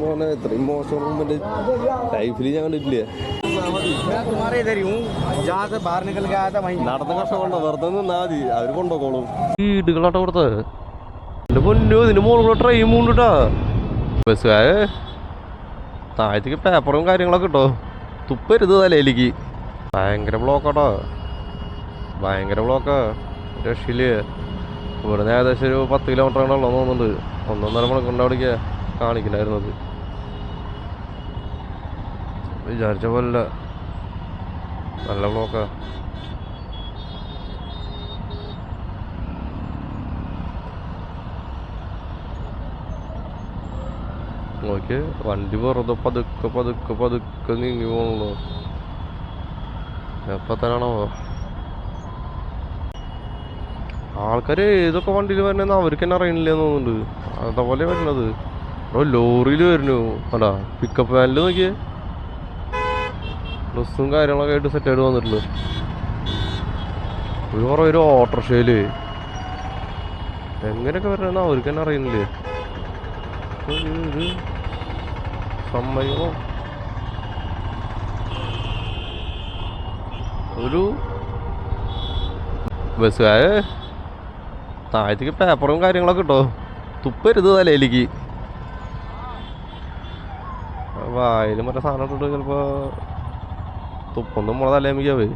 മോനെ ഇത്രയും മോശം റൂമിന്റെ ലൈഫിൽ ഞാൻ കണ്ടിട്ടില്ല. നടന്ന കഷ്ടമുണ്ടോ വെറുതെ നിന്നാ അവർ കൊണ്ടോക്കോളും വീടുകളാട്ടോ കൊടുത്ത് എന്റെ പൊന്നു ഇതിന്റെ ട്രെയിൻ മൂണ്ടിട്ടാ ബസ്സുകാര് താഴത്തേക്ക് പേപ്പറും കാര്യങ്ങളൊക്കെ കിട്ടോ തുപ്പരുത് തലയിലേക്ക്. ഭയങ്കര ബ്ലോക്കാട്ടോ ഭയങ്കര ബ്ലോക്കാ രക്ഷയിൽ ഇവിടുന്ന് ഏകദേശം ഒരു പത്ത് കിലോമീറ്റർ ഉള്ളൂ തോന്നുന്നുണ്ട്. ഒന്നൊന്നര മണിക്കൂറിന്റെ അവിടേക്ക് കാണിക്കലായിരുന്നത് വിചാരിച്ച പോലെ നല്ല ബ്ലോക്കാ നോക്കി വണ്ടി വെറുതെ പതുക്കെ പതുക്കെ പതുക്കെ നീങ്ങി പോണല്ലോ എപ്പ തന്നെയാണോ ആൾക്കാര് ഏതൊക്കെ വണ്ടിയിൽ വരണെന്ന് അവർക്ക് തന്നെ അറിയണില്ലെന്ന് തോന്നുന്നുണ്ട്. അതേപോലെ വരണത് ലോറിയിൽ വരുന്നു. അല്ല പിക്കപ്പ് വാനിൽ നോക്കിയേ. ഡ്രസ്സും കാര്യങ്ങളൊക്കെ ആയിട്ട് സെറ്റ് ആയിട്ട് വന്നിട്ടുള്ളൂ ഒരു കുറേ ഒരു ഓട്ടോറിക്ഷയിൽ എങ്ങനെയൊക്കെ വരണമെന്ന് അവർക്ക് തന്നെ അറിയുന്നില്ലേ? ഒരു സമ്മതിക്കണോ ഒരു ബസ്സുകാര് താഴത്തേക്ക് പേപ്പറും കാര്യങ്ങളൊക്കെ കിട്ടോ തുപ്പരുത് തലയിലേക്ക്. വായിലും മറ്റേ സാധനം ഇട്ടിട്ട് ചിലപ്പോ തുപ്പൊന്നും നമ്മളെ തലയമിക്കാവേ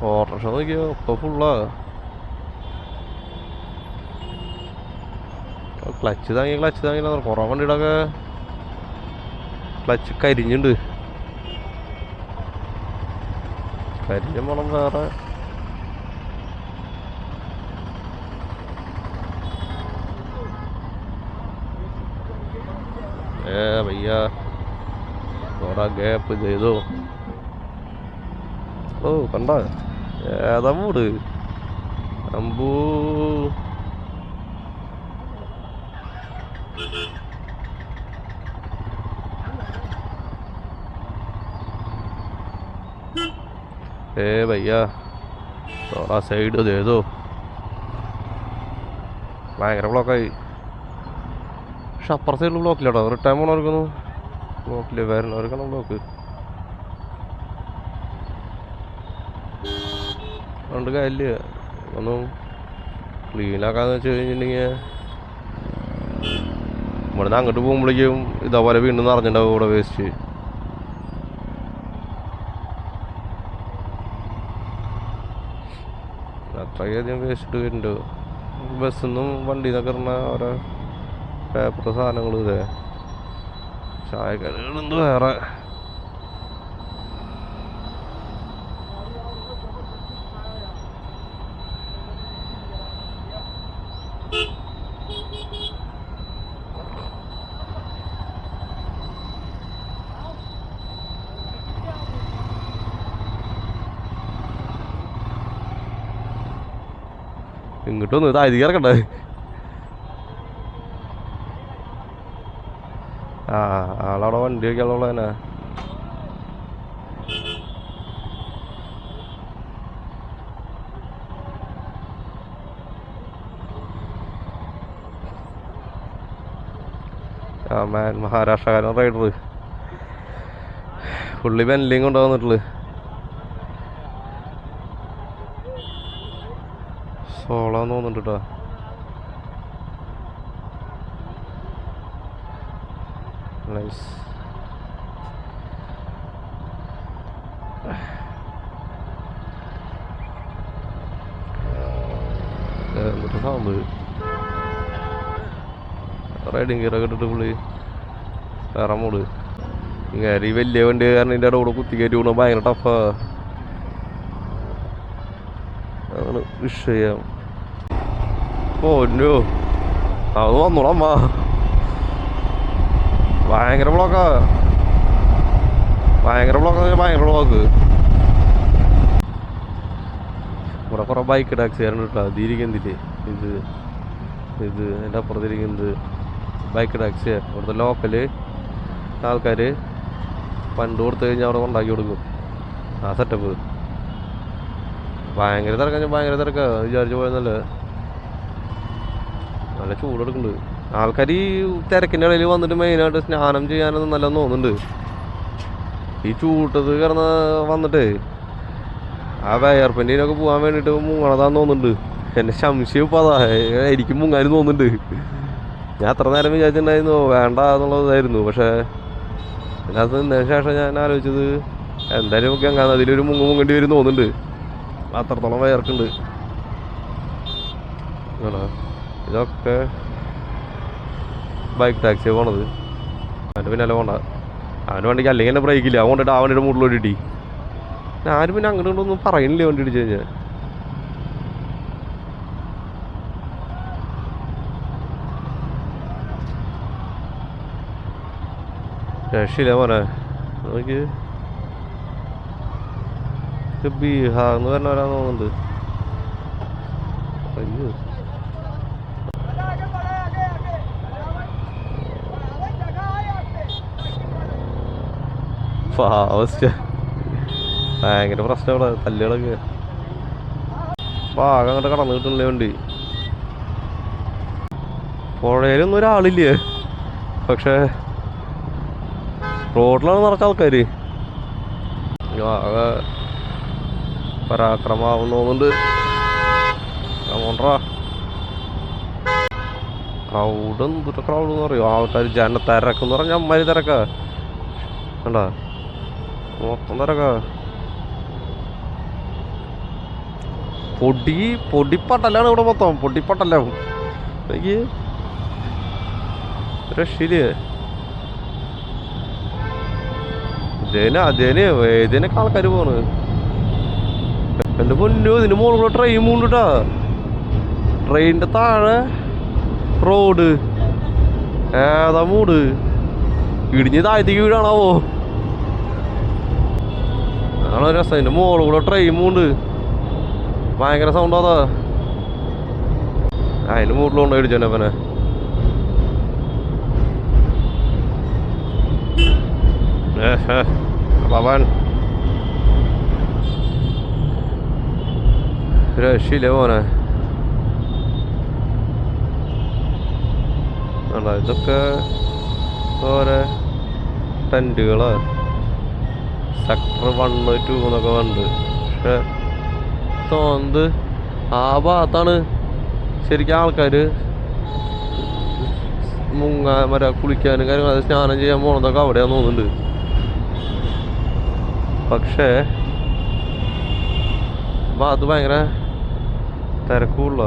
ഓട്ടോറിക്ഷ നോക്കിയോ ഒക്കെ ഫുള്ളാ ക്ലച്ച് താങ്ങി ക്ലച്ച് താങ്ങില്ല കുറേ വണ്ടിയുടെയൊക്കെ ക്ലച്ച് കരിഞ്ഞുണ്ട് കരിഞ്ഞ മണം വേറെ ഏ भैया थोड़ा गैप दे दो ഓ കണ്ട ഏതാ മൂട് അമ്പൂ ഏ ഭയ്യ തോറാ സൈഡ് ചെയ്തോ ഭയങ്കര ബ്ലോക്കായി പക്ഷെ അപ്പുറ സൈഡിൽ ബ്ലോക്കില്ലാട്ടോ റിട്ടേൺ പോണവർക്കൊന്നും ബ്ലോക്കില്ല വരുന്നവർക്കാണ് ബ്ലോക്ക് അതുകൊണ്ട് കാര്യമില്ല ഒന്നും ക്ലീനാക്കാന്ന് വെച്ച് കഴിഞ്ഞിട്ടുണ്ടെങ്കിൽ ഇവിടെ നിന്ന് അങ്ങോട്ട് പോകുമ്പോഴേക്കും ഇതേപോലെ വീണ്ടും നിറഞ്ഞിട്ടുണ്ടാവും ഇവിടെ വേസ്റ്റ് അത്രയധികം വേസ്റ്റ് വരുന്നുണ്ട്. ബസ്സിൽ നിന്നും വണ്ടിയിൽ നിന്നൊക്കെ ഇറങ്ങുന്ന ഓരോ പേപ്പർ സാധനങ്ങൾ ഇതേ. ചായക്കടകളുണ്ട് വേറെ. ഇങ്ങോട്ടൊന്ന് താഴ്ത്തി ഇറക്കണ്ടേ ആ വയ്ക്കാനുള്ള തന്നെ ആ മാൻ മഹാരാഷ്ട്രക്കാരൻ റൈഡർ പുള്ളി ബെൻലിയും കൊണ്ടുവന്നിട്ടുള്ളു. സോളാന്ന് തോന്നുന്നുണ്ട് കേട്ടോ നൈസ് എന്നിട്ട് സൗണ്ട് റൈഡിങ് ഗിയറൊക്കെ ഇട്ടിട്ട് പുള്ളി വേറെ മൂട് ഇങ്ങനെ ഈ വലിയ വണ്ടി കാരണം ഇതിന്റെ കൂടെ കുത്തി കയറ്റി പോകണ ഭയങ്കര ടഫാ അതാണ് വിഷയം. ഓന്നോ അത് വന്നോളമ്മ ഭയങ്കര ബ്ലോക്കാ ഭയങ്കര ബ്ലോക്ക് ഭയങ്കര ബ്ലോക്ക് ഇവിടെ കുറെ ബൈക്ക് ടാക്സി ആയിരുന്നു കേട്ടോ. അതിരിക്കുന്നില്ലേ? ഇത് ഇത് എന്റെ അപ്പുറത്തിരിക്കുന്നത്. ബൈക്ക് ടാക്സി ഇവിടുത്തെ ലോക്കൽ ആൾക്കാർ പണ്ട് കൊടുത്തു കഴിഞ്ഞാൽ അവിടെ കൊണ്ടാക്കി കൊടുക്കും. ആ സെറ്റപ്പ് ഭയങ്കര തിരക്കാ ഭയങ്കര തിരക്കാ. വിചാരിച്ചു പോയെന്നല്ല നല്ല ചൂടെടുക്കുന്നുണ്ട്. ആൾക്കാർ ഈ തിരക്കിന്റെ ഇടയിൽ വന്നിട്ട് മെയിനായിട്ട് സ്നാനം ചെയ്യാനൊന്നും നല്ലതെന്ന് തോന്നുന്നുണ്ട്. ഈ ചൂട്ടത് കിടന്ന് വന്നിട്ട് ആ വയർപ്പന്റെയൊക്കെ പോകാൻ വേണ്ടിയിട്ട് മുങ്ങണതാന്ന് തോന്നുന്നുണ്ട്. എന്റെ സംശയം ഇപ്പം അതാ എനിക്ക് മുങ്ങാനും തോന്നുന്നുണ്ട്. ഞാൻ അത്ര നേരം വിചാരിച്ചിട്ടുണ്ടായിരുന്നു വേണ്ട എന്നുള്ളതായിരുന്നു. പക്ഷേ അതിനകത്ത് നിന്നതിന് ശേഷം ഞാൻ ആലോചിച്ചത് എന്തായാലും നമുക്ക് അങ്ങനെ അതിലൊരു മുങ്ങ മുങ്ങേണ്ടി വരും തോന്നുന്നുണ്ട്. അത്രത്തോളം വയർക്കുണ്ട്. ഇതൊക്കെ ബൈക്ക് ടാക്സി പോണത്. അവന്റെ പിന്നാലെ പോണ്ട. അവന്റെ വണ്ടിക്ക് അല്ലെങ്കിൽ എന്നെ ബ്രേക്കില്ല അവൻ കൊണ്ടിട്ട് വണ്ടിയുടെ മുകളിലോട്ട് ഞാനും പിന്നെ അങ്ങോട്ട് പറയുന്നില്ല വണ്ടി ഇടിച്ചു കഴിഞ്ഞാൽ. രക്ഷയില്ല മോനെ നോക്കി ബീഹാർന്ന് പറഞ്ഞവരാന്ന് തോന്നുന്നുണ്ട് അയ്യോ ഫാസ്റ്റ് ഭയങ്കര പ്രശ്നമാണ് തല്ലുകളൊക്കെ ഭാഗം അങ്ങോട്ട് കടന്നു കിട്ടുന്നില്ലേ വണ്ടി പുഴയിലൊന്നും ഒരാളില്ലേ പക്ഷേ റോഡിലാണ് നടക്കുക ആൾക്കാർ ആകെ പരാക്രമാവും തോന്നുന്നുണ്ട് കമോണ്ട്രാ ക്രൗഡ് എന്തൊരു ക്രൗഡ് എന്ന് പറയും. ആൾക്കാർ ജന തിരക്കെന്ന് പറഞ്ഞാൽ അമ്മാരി തിരക്കാ. കണ്ട? മൊത്തം തിരക്ക. പൊടി പൊടിപ്പട്ടല്ലാണ് ഇവിടെ മൊത്തം. പൊടിപ്പട്ടല്ലേ. എനിക്ക് രക്ഷയില്ലേ? ഇതിന് അതിന് ഇതിനൊക്കെ ആൾക്കാർ പോണ്? എന്റെ പൊന്നു ഇതിന്റെ മുകളിൽ ട്രെയിൻ മൂണ്ടിട്ടാ ട്രെയിനിന്റെ താഴെ റോഡ് ഏതാ മൂട്? ഇടിഞ്ഞ് താഴത്തേക്ക് വീടാണാവോ അതാണ് രസം. ഇതിന്റെ മുകളിൽ കൂടെ ട്രെയിൻ മൂണ്ട് ഭയങ്കര സൗണ്ടാ അതിന് മൂട്ടിലുണ്ടോ ഇടിച്ചോനെ അവനെ പവൻ രക്ഷയില്ല മോനെ വേണ്ട ഇതൊക്കെ ഓരോ ടെന്റുകളോ സെക്ടർ വണ്ണ് ടു എന്നൊക്കെ ഉണ്ട് പക്ഷെ തോന്നുന്നത് ആ ഭാഗത്താണ് ശരിക്കും ആൾക്കാർ മുങ്ങാൻ മറ്റേ കുളിക്കാനും കാര്യങ്ങൾ സ്നാനം ചെയ്യാൻ പോണതൊക്കെ അവിടെയാന്ന് തോന്നുന്നുണ്ട്. പക്ഷേ അപ്പം അത് ഭയങ്കര തിരക്കുള്ള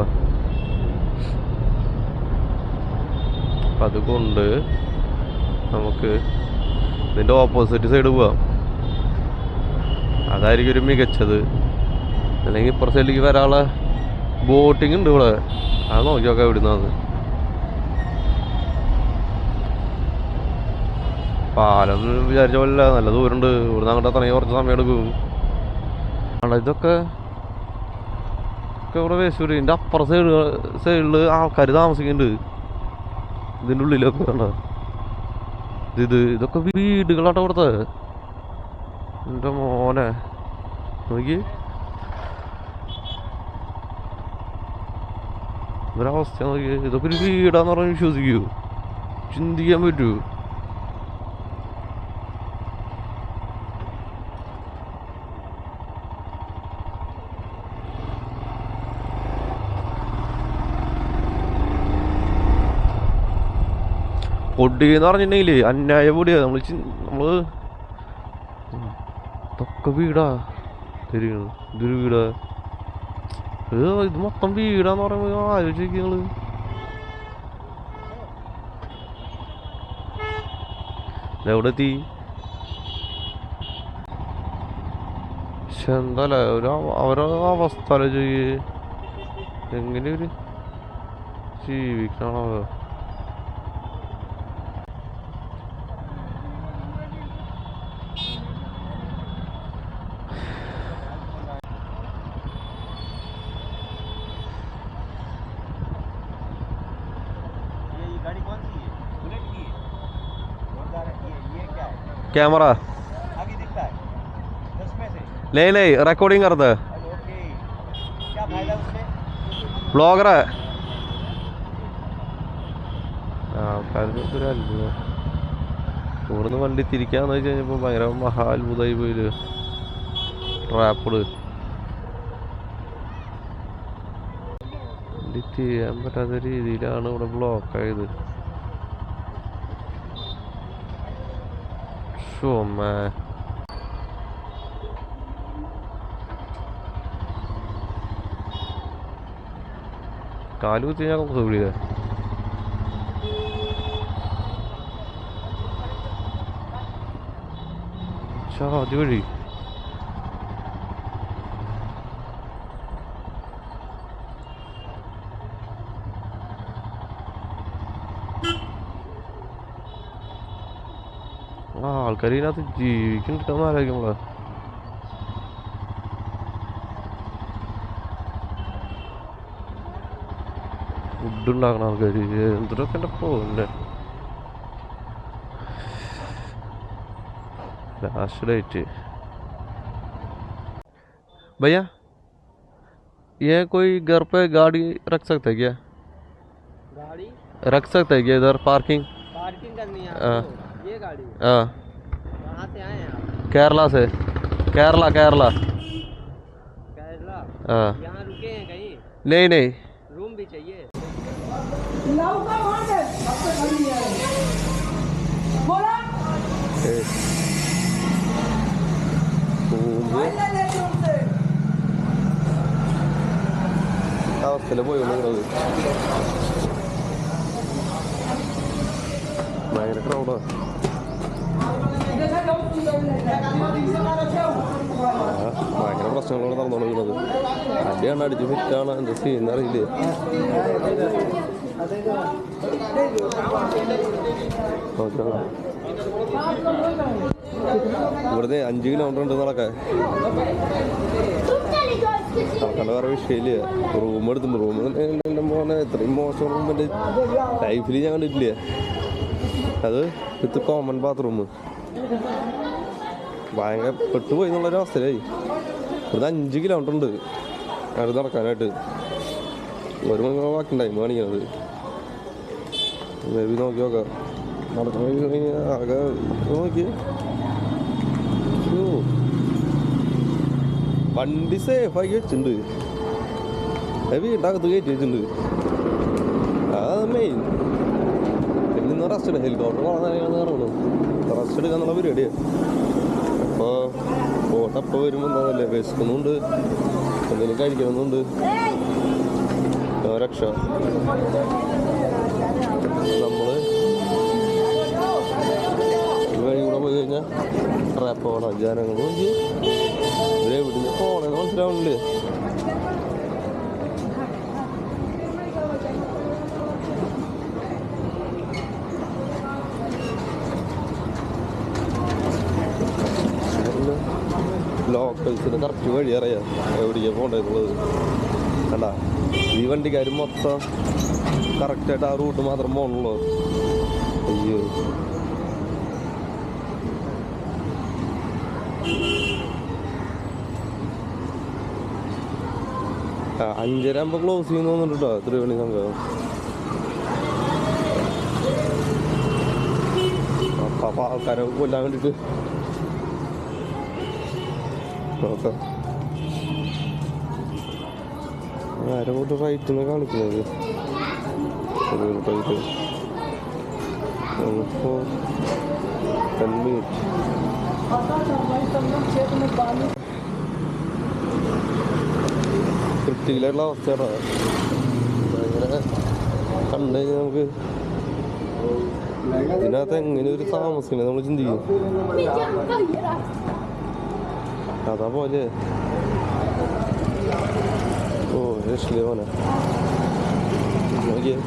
അപ്പം അതുകൊണ്ട് നമുക്ക് ഇതിന്റെ ഓപ്പോസിറ്റ് സൈഡ് പോവാം. അതായിരിക്കും ഒരു മികച്ചത്. അല്ലെങ്കിൽ ഇപ്പുറ സൈഡിലേക്ക് വരാനുള്ള ബോട്ടിംഗ് ഉണ്ട് ഇവിടെ. അത് നോക്കി നോക്കാം പാലം വിചാരിച്ച പോലെ നല്ല ദൂരമുണ്ട് ഇവിടുന്ന് അങ്ങോട്ട് എത്തണമെങ്കിൽ കുറച്ച് സമയം എടുക്കും ആണോ ഇതൊക്കെ ഇവിടെ വേസ്റ്റ് ഇതിന്റെ അപ്പുറ സൈഡ് സൈഡിൽ ആൾക്കാർ താമസിക്കുന്നുണ്ട് ഇതിന്റെ ഉള്ളിലൊക്കെ കണ്ടോ? ഇത് ഇതൊക്കെ വീടുകളാട്ടോ ഇവിടുത്തെ. എന്റെ മോനെ നോക്കി. ഒരവസ്ഥ നോക്കി. ഇതൊക്കെ ഒരു വീടാന്ന് പറഞ്ഞ് വിശ്വസിക്കൂ. ചിന്തിക്കാൻ പറ്റൂ. പൊടി എന്ന് പറഞ്ഞിട്ടുണ്ടെങ്കിൽ അന്യായ പൊടിയാ. നമ്മൾ നമ്മൾ ഇതൊക്കെ വീടാ. തരും ഇതൊരു വീടാ. ഇത് മൊത്തം വീടാന്ന് പറയുമ്പോ ആലോചിക്കുക നിങ്ങൾ. എവിടെ എത്തി? പക്ഷെ എന്താല്ലേ ഒരു അവ- അവസ്ഥ ആലോചിക്ക്. എങ്ങനെ ഒരു ജീവിക്കണോ क्या है ക്യാമറ आगे दिखता है दस में से ലേ ലേ റെക്കോർഡിംഗ് करता है अरे ओके ബ്ലോഗറെ ആൾക്കാർക്ക് ഒരു അത്ഭുതം ഇവിടുന്ന് വണ്ടി തിരിക്കാന്ന് വെച്ച് കഴിഞ്ഞപ്പോൾ ഭയങ്കര മഹാ അത്ഭുതമായി പോയില് ട്രാപ്പിട് വണ്ടി ചെയ്യാൻ പറ്റാത്ത രീതിയിലാണ് ഇവിടെ ബ്ലോക്ക് man. കാൽ കുത്തി ഞാൻ സുഖില്ലേ ചാതി വഴി ആ ആൾക്കാർ ഇതിനകത്ത് ജീവിക്കുന്നുണ്ടെന്ന് ആലോചിക്കുമ്പോളാ ഫുഡ് ഉണ്ടാക്കണ ആൾക്കാർ എന്തൊക്കെ എൻ്റെ പോലെ लास्ट डेट भैया ये कोई घर पे गाड़ी रख सकता है क्या गाड़ी रख सकता है क्या इधर पार्किंग पार्किंग करनी है हाँ। आपको? ये गाड़ी हाँ से आए हैं केरला से। केरला केरला। केरला? हाँ। यहाँ रुके हैं कहीं? नहीं नहीं। रूम भी चाहिए। le voy a ഭയങ്കര പ്രശ്നങ്ങളോട് നടന്നുകൊണ്ടിരിക്കുന്നത്. അടിയാണ് അടിച്ച് ഫിറ്റാണ് എന്താ സീൻ അറിയില്ലേ? ഓക്കെ. ഇവിടുന്ന് അഞ്ച് കിലോമീറ്റർ ഉണ്ട് നടക്കാൻ. വേറെ വിഷയമില്ല. റൂം എടുത്തിട്ടുണ്ട് റൂം എന്റെ മോനെ ഇത്രയും മോശം റൂമിന്റെ ലൈഫിൽ ഞാൻ കണ്ടിട്ടില്ല. അത് വിത്ത് കോമൺ ബാത്റൂം ഭയങ്കര പെട്ടുപോയി എന്നുള്ളൊരു അവസ്ഥയിലായി. ഇവിടുന്ന് അഞ്ച് കിലോമീറ്റർ ഉണ്ട്. അത് നടക്കാനായിട്ട്. ഒരു മണിക്കൂർ ബാക്കി ടൈം കാണിക്കണത് ബേബി നോക്കി. നോക്കാം നടക്കണമെങ്കിൽ ആകെ നോക്കി. വണ്ടി സേഫാക്കി വെച്ചിട്ടുണ്ട്. വീട്ടകത്ത് കയറ്റി വെച്ചിട്ടുണ്ട്. അതാ മെയിൻ പിന്നെ ഇന്ന് റെസ്റ്റ് എടുക്കാം ഹെലികോപ്റ്റർ വളർന്നു ഇറങ്ങണം. റെസ്റ്റ് എടുക്കാന്നുള്ള പരിപാടിയാണ് അപ്പോൾ ബോട്ട് അപ്പോൾ വരുമ്പോൾ എന്താണല്ലേ വിശക്കുന്നുണ്ട്. എന്തെങ്കിലും കഴിക്കണമെന്നുണ്ട്. രക്ഷ. നമ്മൾ ഈ വഴി കൂടെ പോയി കഴിഞ്ഞാൽ ട്രാപ്പോണം ജനങ്ങൾ നോക്കി ഇവരെ എവിടുന്ന് പോണെന്ന് മനസ്സിലാവണില്ലേ? ലോക്കൽസിന് കറക്റ്റ് വഴി അറിയാം എവിടേക്കാണ് പോകേണ്ടതെന്നുള്ളത്. കണ്ട? ഈ വണ്ടിക്കാർ മൊത്തം കറക്റ്റായിട്ട് ആ റൂട്ട് മാത്രം പോകണുള്ളൂ അയ്യോ. അഞ്ചര ആകുമ്പോൾ ക്ലോസ് ചെയ്യുന്നു തോന്നുന്നുണ്ടോ? ത്രിവേണി സംഘം അപ്പൊ ആൾക്കാരെ കൊല്ലാൻ വേണ്ടിട്ട് നോക്കാം. ആരെ കൊണ്ട് നിന്ന് കാണിക്കുന്നത്. റൈറ്റ് അവസ്ഥയാണ് ഭയങ്കര കണ്ടു നമുക്ക് ഇതിനകത്ത് എങ്ങനെ ഒരു താമസിക്കുന്നത് നമ്മൾ ചിന്തിക്കും. അതാ പോലെ ഓ രക്ഷില്ലേ മോനെ നോക്കിയേ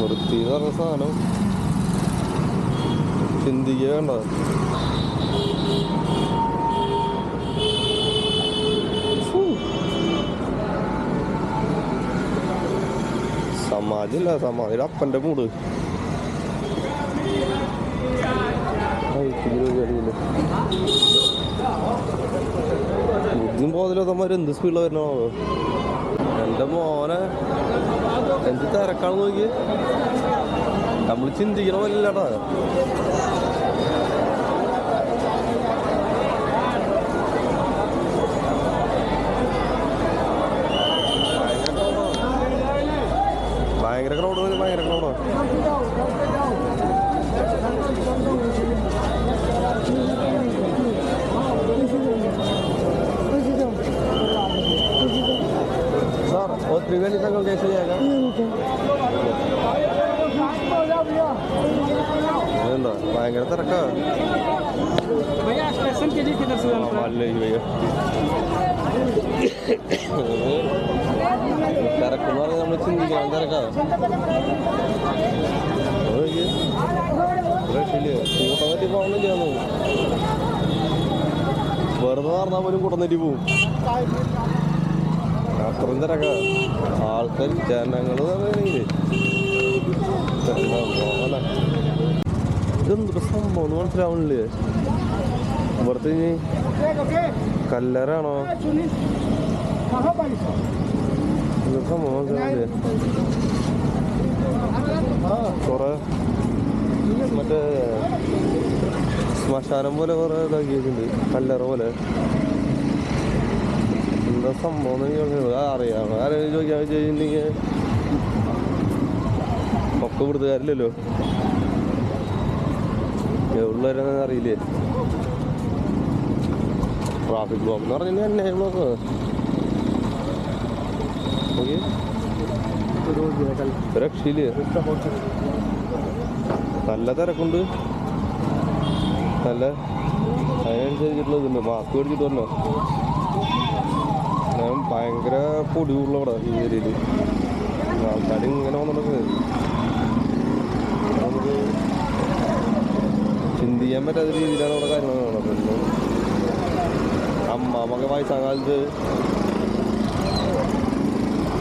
വൃത്തി എന്ന് പറഞ്ഞ സാധനം ചിന്തിക്കുക വേണ്ട. സമാധില്ല സമാധിയുടെ അപ്പന്റെ മൂട്. അറിയില്ല പോകുന്നില്ല ബോധമില്ലാത്തമാർ എന്ത് സ്പീഡിൽ വരണോ എന്റെ മോനെ എന്ത് തിരക്കാണെന്ന് നോക്കി നമ്മൾ ചിന്തിക്കണ പോലെ ഇല്ലടാ ഭയങ്കര ക്രൗഡ് ഭയങ്കര ക്രൗഡാ സാർ और त्रिवेणी संगम कैसे जाएगा എന്താ ഭയങ്കര തിരക്കാ भैया स्टेशन के लिए किधर से ആ, നല്ല ഈ വയ്യ തിരക്കെന്ന് പറഞ്ഞാൽ നമ്മൾ ചിന്തിക്കണം തിരക്കാ രക്ഷയില്ലേ കൂട്ടം തെറ്റി പോകുന്നില്ല വെറുതെ പറഞ്ഞാൽ പോലും കൂട്ടം തെറ്റി പോവും അത്രയും തിരക്കാ. ആൾക്കാർ ജനങ്ങൾ എന്ന് മനസ്സിലാവണില്ലേ? ഇവിടുത്തെ കല്ലറാണോ? സംഭവം മറ്റേ ശ്മശാനം പോലെ കുറെ ഇതാക്കിയിട്ടുണ്ട്. കല്ലറ പോലെ. എന്താ സംഭവം എനിക്ക് അറിയാം ആരെങ്കിലും ചോദിക്കാൻ വെച്ചിട്ടുണ്ടെങ്കിൽ ഒക്കെ ഇവിടുത്തെ കാര്യമില്ലല്ലോ എവിടെയുള്ളവരെന്ന് അറിയില്ലേ? ട്രാഫിക് ബ്ലോക്ക് എന്ന് പറഞ്ഞാൽ എന്നെ ബ്ലോക്ക്. നല്ല തിരക്കുണ്ട്. നല്ല അതിനനുസരിച്ചിട്ടുള്ള ഇതുണ്ട്. മാസ്ക് മേടിച്ചിട്ട് ഞാൻ ഭയങ്കര പൊടിയുള്ള ഇവിടെ ഈ ഏരിയയിൽ ആൾക്കാർ ഇങ്ങനെ വന്നിട്ടുണ്ട് നമുക്ക് ചിന്തിക്കാൻ പറ്റാത്ത രീതിയിലാണ് ഇവിടെ കാര്യങ്ങൾ നടക്കുന്നത് അമ്മാമൊക്കെ വയസ്സാം കാലത്ത്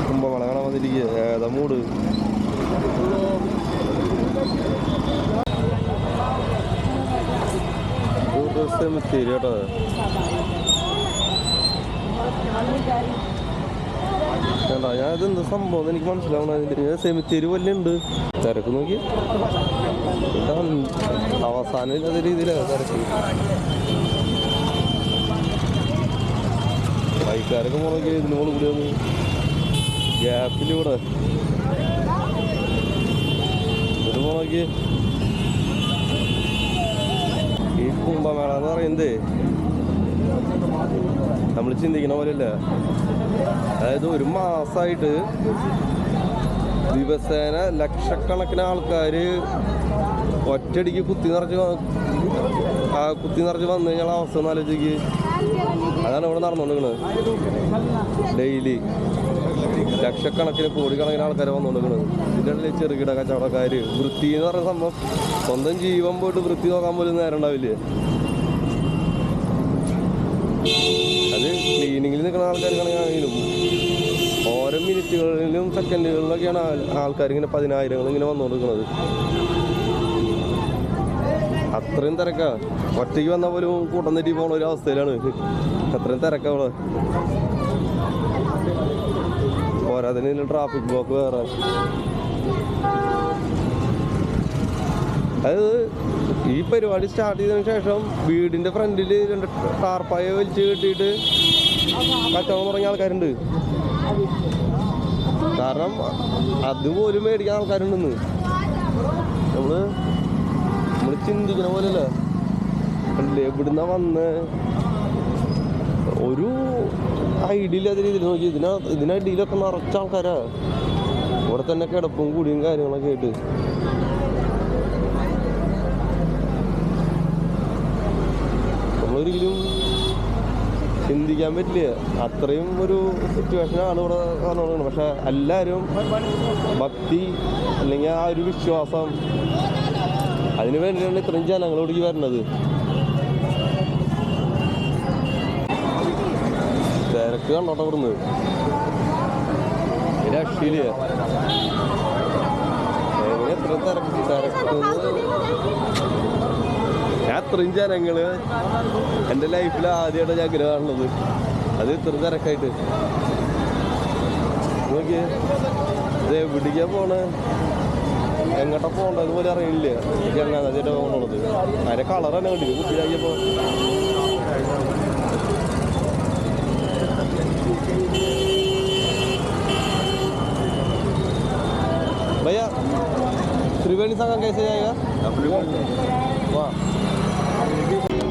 കുംഭമേള കാണാൻ വന്നിരിക്കുക ഏതാ മൂട്? സെമിത്തേരി കേട്ടോ വേണ്ട ഞാൻ ഇതെന്ത് സംഭവം എനിക്ക് മനസ്സിലാവണം അതിന്റെ സെമിത്തേരി വല്ല ഉണ്ട്? തിരക്ക് നോക്കി അവസാനം ഇല്ലാത്ത രീതിയിലാണ് തിരക്ക്. ബൈക്കാരൊക്കെ പോണെങ്കിൽ ഇതിന് മുകളിൽ കൂടി ഒന്ന് ഗ്യാപ്പിലൂടെ ഇത് പോണെങ്കിൽ ഈ കുംഭമേള എന്ന് പറയുന്നത് നമ്മൾ ചിന്തിക്കുന്ന പോലെയല്ല. അതായത് ഒരു മാസമായിട്ട് ദിവസേന ലക്ഷക്കണക്കിന് ആൾക്കാർ ഒറ്റടിക്ക് കുത്തി നിറച്ച് കുത്തി നിറച്ച് വന്നു കഴിഞ്ഞാൽ അവസ്ഥ ഒന്ന് ആലോചിക്ക്. അതാണ് ഇവിടെ നടന്നുകൊണ്ടിരിക്കുന്നത് ഡെയിലി ലക്ഷക്കണക്കിന് കോടിക്കണക്കിന് ആൾക്കാർ വന്നുകൊണ്ടിരിക്കുന്നത് ഇതിന്റെ ചെറുകിട കച്ചവടക്കാർ വൃത്തി എന്ന് പറയുന്ന സംഭവം സ്വന്തം ജീവൻ പോയിട്ട് വൃത്തി നോക്കാൻ പോലും നേരം ഉണ്ടാവില്ലേ? നിൽക്കുന്ന ആൾക്കാർക്കാണെങ്കിലും ഓരോ മിനിറ്റുകളിലും സെക്കൻഡുകളിലൊക്കെയാണ് ആൾക്കാർ ഇങ്ങനെ പതിനായിരങ്ങൾ ഇങ്ങനെ വന്നുകൊണ്ടിരിക്കുന്നത്. അത്രയും തിരക്കാ. ഒറ്റയ്ക്ക് വന്നാൽ പോലും കൂട്ടം തെറ്റി പോണ ഒരു അവസ്ഥയിലാണ്. അത്രയും തിരക്കാ അവിടെ. ട്രാഫിക് ബ്ലോക്ക് വേറെ. അത് ഈ പരിപാടി സ്റ്റാർട്ട് ചെയ്തതിന് ശേഷം വീടിന്റെ ഫ്രണ്ടിൽ രണ്ട് ടാർപ്പായ വലിച്ചു കെട്ടിയിട്ട് കച്ചവടം തുടങ്ങിയ ആൾക്കാരുണ്ട്. കാരണം അതുപോലും മേടിക്കാൻ ആൾക്കാരുണ്ടെന്ന്. നമ്മൾ നമ്മൾ ചിന്തിക്കണ പോലെയല്ല. എവിടുന്ന വന്ന്? ഒരു ഐഡിയ ഇല്ലാത്ത രീതിയിൽ നോക്കി. ഇതിന ഇതിനടിയിലൊക്കെ നിറച്ച ആൾക്കാരാ. ഇവിടെ തന്നെ കിടപ്പും കൂടിയും കാര്യങ്ങളൊക്കെ ആയിട്ട്. നമ്മളൊരിക്കലും ചിന്തിക്കാൻ പറ്റില്ല. അത്രയും ഒരു സിറ്റുവേഷനാണ് ഇവിടെ വന്നുകൊണ്ടിരിക്കുന്നത്. പക്ഷെ എല്ലാവരും ഭക്തി അല്ലെങ്കിൽ ആ ഒരു വിശ്വാസം അതിന് വേണ്ടിയാണ് ഇത്രയും ജനങ്ങളോടേക്ക് വരുന്നത്. തിരക്ക് കണ്ടോട്ടെ ഇവിടുന്ന്? രക്ഷയില്ല എങ്ങനെ എത്ര തിരക്ക് തിരക്കുന്നത് ഞാൻ അത്രയും ജനങ്ങള് എൻ്റെ ലൈഫിൽ ആദ്യമായിട്ട് ഞാൻ ഇങ്ങനെ കാണുന്നത് അത് ഇത്ര തിരക്കായിട്ട് നോക്കിയേ ഇത് എവിടേക്കാ പോണേ എങ്ങോട്ടാ പോകേണ്ടത് പോലെ അറിയില്ല ഗംഗാനദിയുടെ പോകണത് അതിന്റെ കളറാണ് കണ്ടില്ല കുട്ടിയാക്കിയപ്പോ भैया त्रिवेणी संगम कैसे जाएगा वाह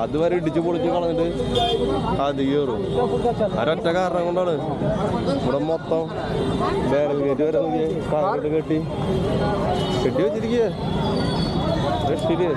അതുവരെ ഇടിച്ച് പൊളിച്ച് കളഞ്ഞിട്ട് അത് കയറും. ഒരൊറ്റ കാരണം കൊണ്ടാണ് ഇവിടെ മൊത്തം ബാരൽ കയറ്റി വരെ നോക്കിയേ കാറിട്ട് കെട്ടി. കെട്ടി വെച്ചിരിക്കേ രക്ഷയില്ല